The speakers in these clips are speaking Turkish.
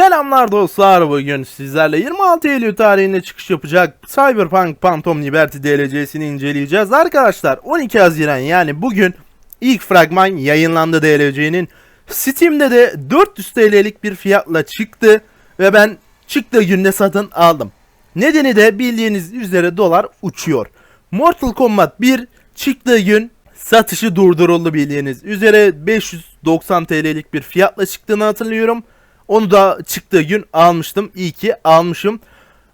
Selamlar dostlar bugün sizlerle 26 Eylül tarihinde çıkış yapacak Cyberpunk Phantom Liberty DLC'sini inceleyeceğiz. Arkadaşlar 12 Haziran yani bugün ilk fragman yayınlandı DLC'nin. Steam'de de 400 TL'lik bir fiyatla çıktı ve ben çıktığı günde satın aldım. Nedeni de bildiğiniz üzere dolar uçuyor. Mortal Kombat 1 çıktığı gün satışı durduruldu bildiğiniz üzere 590 TL'lik bir fiyatla çıktığını hatırlıyorum. Onu da çıktığı gün almıştım. İyi ki almışım.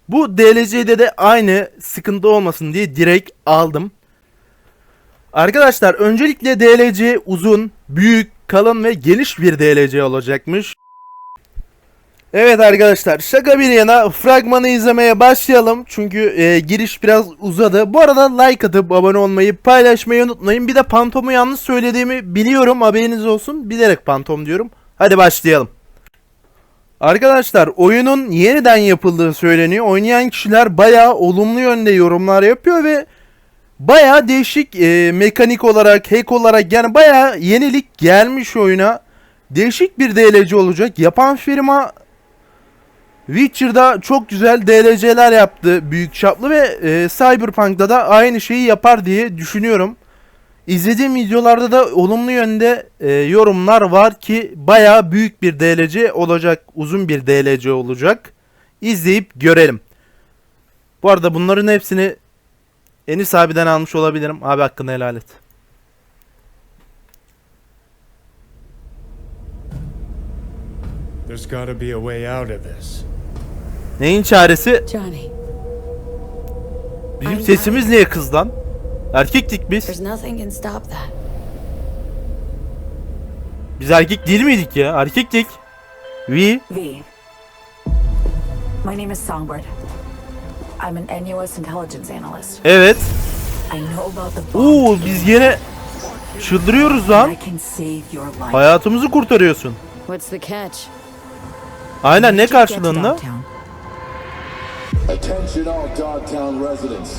Bu DLC'de de aynı sıkıntı olmasın diye direkt aldım. Arkadaşlar öncelikle DLC uzun, büyük, kalın ve geniş bir DLC olacakmış. Evet arkadaşlar şaka bir yana fragmanı izlemeye başlayalım. Çünkü e, giriş biraz uzadı. Bu arada like atıp abone olmayı paylaşmayı unutmayın. Bir de Pantom'u yanlış söylediğimi biliyorum haberiniz olsun. Bilerek Pantom diyorum. Hadi başlayalım. Arkadaşlar oyunun yeniden yapıldığı söyleniyor. Oynayan kişiler bayağı olumlu yönde yorumlar yapıyor ve bayağı değişik e, mekanik olarak, hack olarak yani bayağı yenilik gelmiş oyuna. Değişik bir DLC olacak. Yapan firma Witcher'da çok güzel DLC'ler yaptı büyük çaplı ve e, Cyberpunk'ta da aynı şeyi yapar diye düşünüyorum. İzlediğim videolarda da olumlu yönde e, yorumlar var ki baya büyük bir DLC olacak, uzun bir DLC olacak. İzleyip görelim. Bu arada bunların hepsini Enis abiden almış olabilirim. Abi hakkını helal et. There's gotta be a way out of this. Neyin çaresi? Johnny, Bizim sesimiz niye kız lan? Erkektik biz. there's nothing can stop that. Biz erkek değil miydik ya? Erkektik. We. V. My name is Songbird. I'm an NUS intelligence analyst. Evet. I know about the Oo biz yine çıldırıyoruz lan. I can save your life. Hayatımızı kurtarıyorsun. What's the catch? Aynen ne karşılığında? Attention all Dogtown residents.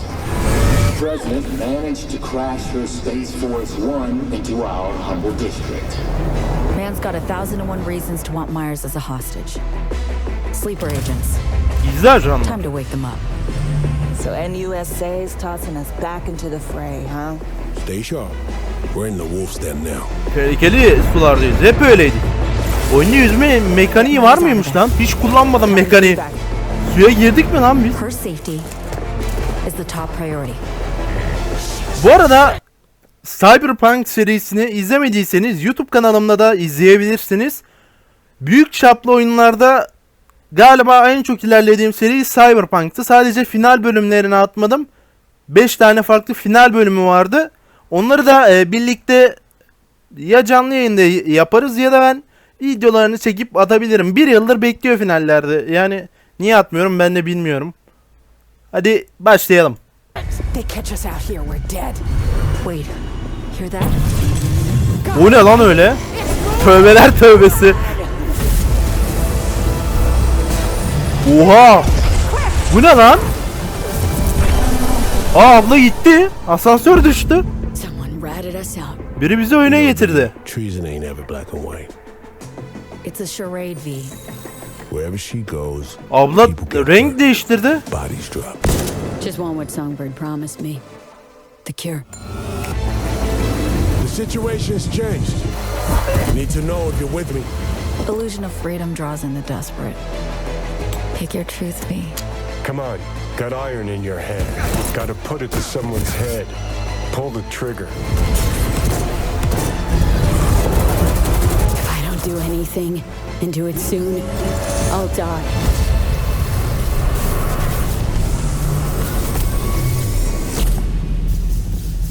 The President managed to crash her Space Force One into our humble district. Man's got a thousand and one reasons to want Myers as a hostage. Sleeper agents. Mı? Time to wake them up. So NUSA's tossing us back into the fray, huh? Stay sharp. We're in the wolf's den now. Tehlikeli sulardayız. Hep öyleydik. Oyunda yüzme mekaniği var mıymış lan? Hiç kullanmadım mekaniği. Suya girdik mi lan biz? Her safety is the top priority. Bu arada Cyberpunk serisini izlemediyseniz YouTube kanalımda da izleyebilirsiniz. Büyük çaplı oyunlarda galiba en çok ilerlediğim seri Cyberpunk'tı. Sadece final bölümlerini atmadım. 5 tane farklı final bölümü vardı. Onları da e, birlikte ya canlı yayında yaparız ya da ben videolarını çekip atabilirim. Bir yıldır bekliyor finallerde. Yani niye atmıyorum ben de bilmiyorum. Hadi başlayalım. They catch us out here, we're dead. Wait, hear that? Bu ne lan öyle? Tövbeler tövbesi. Oha! Bu ne lan? Aa abla gitti. Asansör düştü. Someone ratted us out. Biri bizi oyuna getirdi. Treason ain't ever black and white. It's a charade, V. Wherever she goes, Abla people get renk değiştirdi. bodies drop. Just want what Songbird promised me. The cure. The situation's changed. Need to know if you're with me. Illusion of freedom draws in the desperate. Pick your truth, V. Come on, got iron in your hand. Gotta put it to someone's head. Pull the trigger. If I don't do anything and do it soon, I'll die.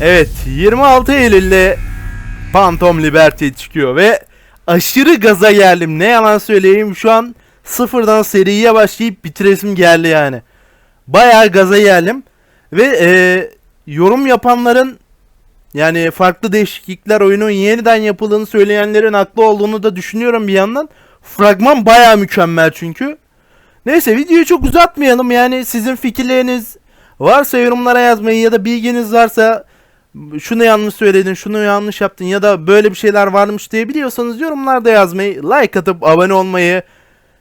Evet 26 Eylül'de Phantom Liberty çıkıyor ve aşırı gaza geldim. Ne yalan söyleyeyim şu an sıfırdan seriye başlayıp bitiresim geldi yani. Bayağı gaza geldim. Ve e, yorum yapanların yani farklı değişiklikler oyunun yeniden yapıldığını söyleyenlerin haklı olduğunu da düşünüyorum bir yandan. Fragman bayağı mükemmel çünkü. Neyse videoyu çok uzatmayalım yani sizin fikirleriniz varsa yorumlara yazmayı ya da bilginiz varsa şunu yanlış söyledin, şunu yanlış yaptın ya da böyle bir şeyler varmış diye biliyorsanız yorumlarda yazmayı, like atıp abone olmayı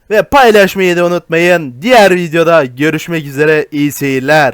ve paylaşmayı da unutmayın. Diğer videoda görüşmek üzere. İyi seyirler.